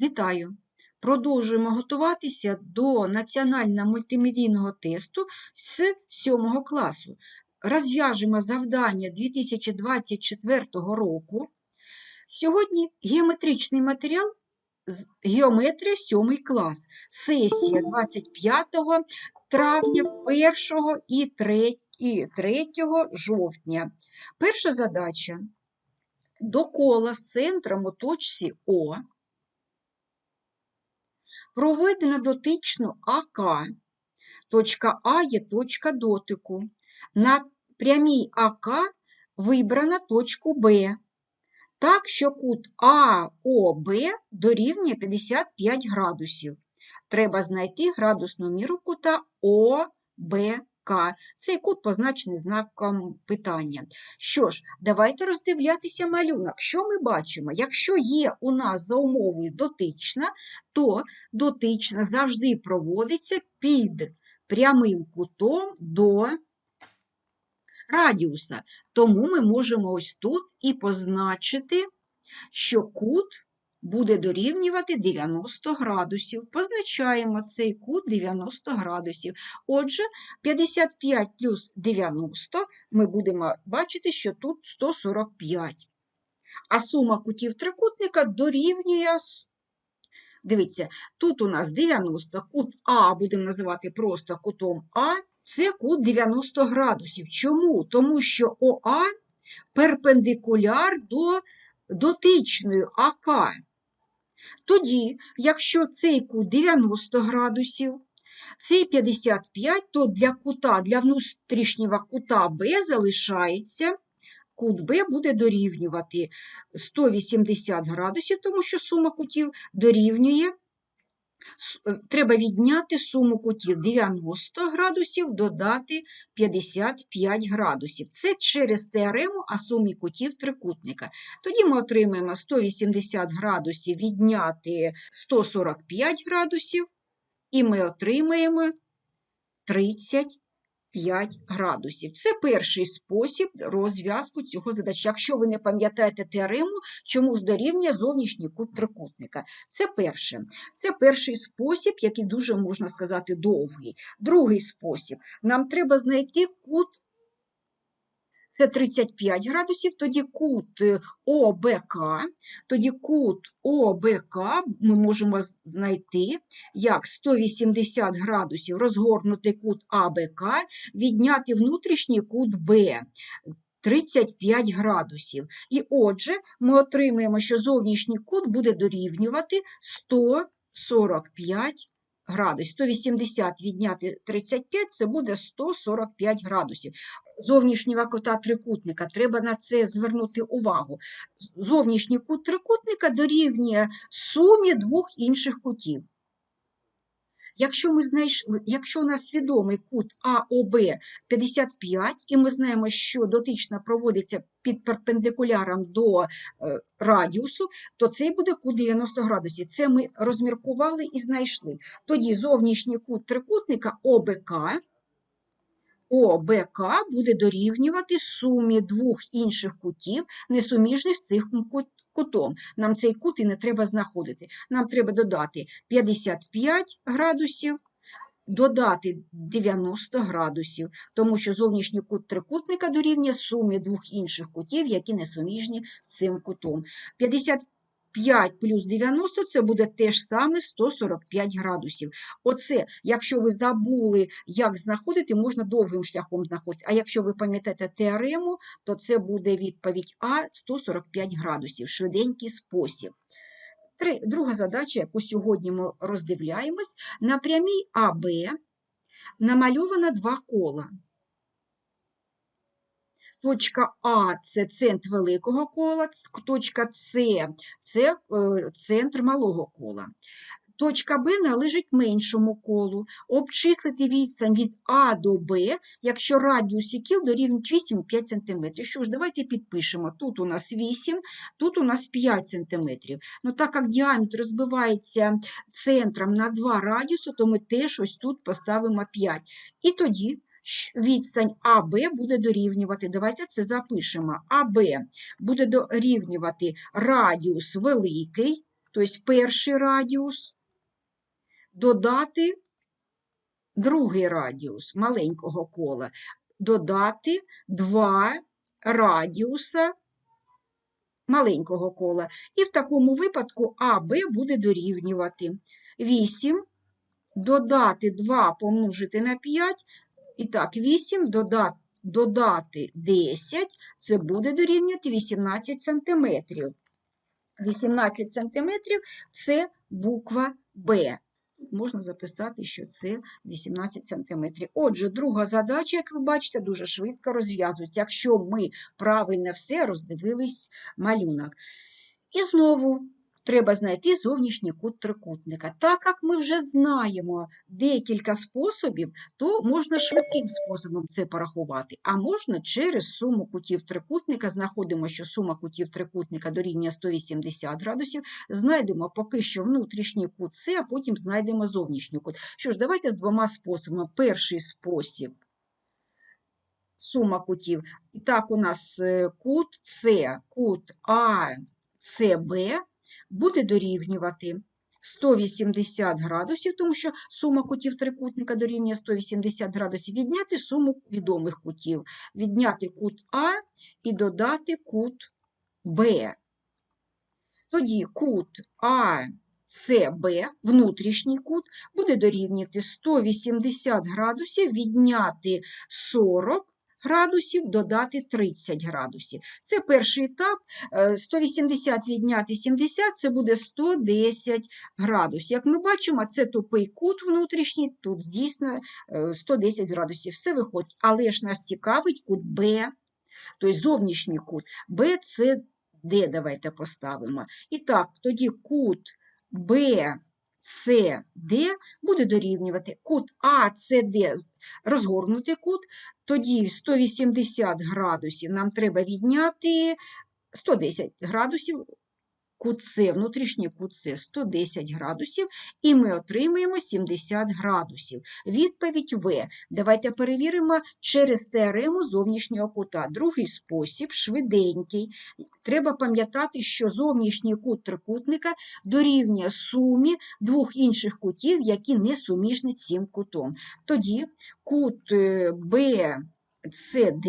Вітаю! Продовжуємо готуватися до національного мультимедійного тесту з 7 класу. Розв'яжемо завдання 2024 року. Сьогодні геометричний матеріал з- Геометрія 7 клас. Сесія 25 травня, 1 і 3, і 3 жовтня. Перша задача. До кола з центром у точці О Проведено дотичну АК. Точка А є точка дотику. На прямій АК вибрана точку Б. Так, що кут АОБ дорівнює 55 градусів. Треба знайти градусну міру кута ОБК. Цей кут позначений знаком питання. Що ж, давайте роздивлятися малюнок. Що ми бачимо? Якщо є у нас за умовою дотична, то дотична завжди проводиться під прямим кутом до радіуса. Тому ми можемо ось тут і позначити, що кут буде дорівнювати 90 градусів. Позначаємо цей кут 90 градусів. Отже, 55 плюс 90 ми будемо бачити, що тут 145. А сума кутів трикутника дорівнює Дивіться, тут у нас 90, кут А будемо називати просто кутом А, це кут 90 градусів. Чому? Тому що ОА перпендикуляр до дотичної АК. Тоді, якщо цей кут 90 градусів, цей 55, то для кута, для внутрішнього кута Б залишається кут Б буде дорівнювати 180 градусів, тому що сума кутів дорівнює. Е, Треба відняти суму кутів 90 градусів, додати 55 градусів. Це через теорему о сумі кутів трикутника. Тоді ми отримаємо 180 градусів відняти 145 градусів, і ми отримаємо 35 градусів. Це перший спосіб розв'язку цього задачі. Якщо ви не пам'ятаєте теорему, чому ж дорівнює зовнішній кут трикутника. Це перше. Це перший спосіб, який дуже, можна сказати, довгий. Другий спосіб. Нам треба знайти кут. Це 35 градусів, тоді кут е, ОБК, тоді кут ОБК ми можемо знайти як 180 градусів розгорнутий кут АБК, відняти внутрішній кут Б 35 градусів. І отже, ми отримаємо, що зовнішній кут буде дорівнювати 145 градусів. 180 відняти 35 це буде 145 градусів. Зовнішнього кута трикутника, треба на це звернути увагу. Зовнішній кут трикутника дорівнює сумі двох інших кутів. Якщо, ми знайшли, якщо у нас відомий кут АОБ 55, і ми знаємо, що дотична проводиться під перпендикуляром до е, радіусу, то цей буде кут 90 градусів. Це ми розміркували і знайшли. Тоді зовнішній кут трикутника ОБК, ОБК буде дорівнювати сумі двох інших кутів, несуміжних з кут- кутом. Нам цей кут і не треба знаходити. Нам треба додати 55 градусів, додати 90 градусів, тому що зовнішній кут трикутника дорівнює сумі двох інших кутів, які несуміжні з цим кутом. 55 плюс 90 це буде те ж саме 145 градусів. Оце, якщо ви забули, як знаходити, можна довгим шляхом знаходити. А якщо ви пам'ятаєте теорему, то це буде відповідь А 145 градусів, швиденький спосіб. Три, друга задача, яку сьогодні ми роздивляємось, на прямій АБ намальовано два кола. Точка А це центр великого кола, точка С це е, центр малого кола. Точка Б належить меншому колу. Обчислити відстань від А до Б, якщо радіус і кіл дорівнює 8,5 см. Що ж, давайте підпишемо. Тут у нас 8, тут у нас 5 см. Ну, так як діаметр розбивається центром на два радіуси, то ми теж ось тут поставимо 5. І тоді відстань АБ буде дорівнювати. Давайте це запишемо. АБ буде дорівнювати радіус великий, тобто перший радіус, додати другий радіус маленького кола, додати два радіуса маленького кола. І в такому випадку АБ буде дорівнювати 8, додати 2 помножити на 5, і так, 8 додати, додати 10, це буде дорівнювати 18 сантиметрів. 18 сантиметрів – це буква Б. Можна записати, що це 18 сантиметрів. Отже, друга задача, як ви бачите, дуже швидко розв'язується, якщо ми правильно все роздивились малюнок. І знову треба знайти зовнішній кут трикутника. Так як ми вже знаємо декілька способів, то можна швидким способом це порахувати, а можна через суму кутів трикутника. Знаходимо, що сума кутів трикутника дорівнює 180 градусів, знайдемо поки що внутрішній кут С, а потім знайдемо зовнішній кут. Що ж, давайте з двома способами. Перший спосіб сума кутів. І так, у нас е, кут С, кут АЦБ буде дорівнювати 180 градусів, тому що сума кутів трикутника дорівнює 180 градусів, відняти суму відомих кутів, відняти кут А і додати кут Б. Тоді кут АЦБ, внутрішній кут, буде дорівнювати 180 градусів, відняти 40 градусів, додати 30 градусів. Це перший етап. Е, 180 відняти 70 – це буде 110 градусів. Як ми бачимо, це тупий кут внутрішній, тут дійсно е, 110 градусів. Все виходить. Але ж нас цікавить кут Б, тобто зовнішній кут. Б – це Д, давайте поставимо. І так, тоді кут Б, Д буде дорівнювати кут ACD розгорнутий кут, тоді 180 градусів нам треба відняти 110 градусів, кут С, внутрішній кут С 110 градусів, і ми отримаємо 70 градусів. Відповідь В. Давайте перевіримо через теорему зовнішнього кута. Другий спосіб швиденький. Треба пам'ятати, що зовнішній кут трикутника дорівнює сумі двох інших кутів, які не суміжні з цим кутом. Тоді кут е, БЦД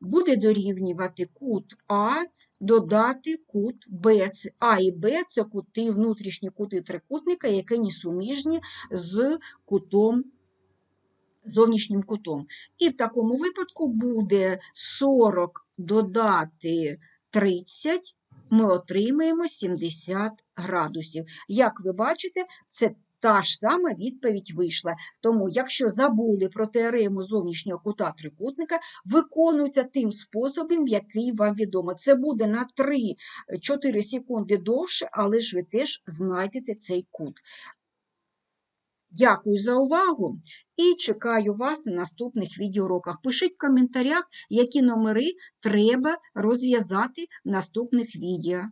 буде дорівнювати кут А додати кут Б. А і Б це кути, внутрішні кути трикутника, які не суміжні з кутом, зовнішнім кутом. І в такому випадку буде 40 додати 30, ми отримаємо 70 градусів. Як ви бачите, це та ж сама відповідь вийшла. Тому, якщо забули про теорему зовнішнього кута трикутника, виконуйте тим способом, який вам відомо. Це буде на 3-4 секунди довше, але ж ви теж знайдете цей кут. Дякую за увагу і чекаю вас на наступних відеоуроках. Пишіть в коментарях, які номери треба розв'язати в наступних відео.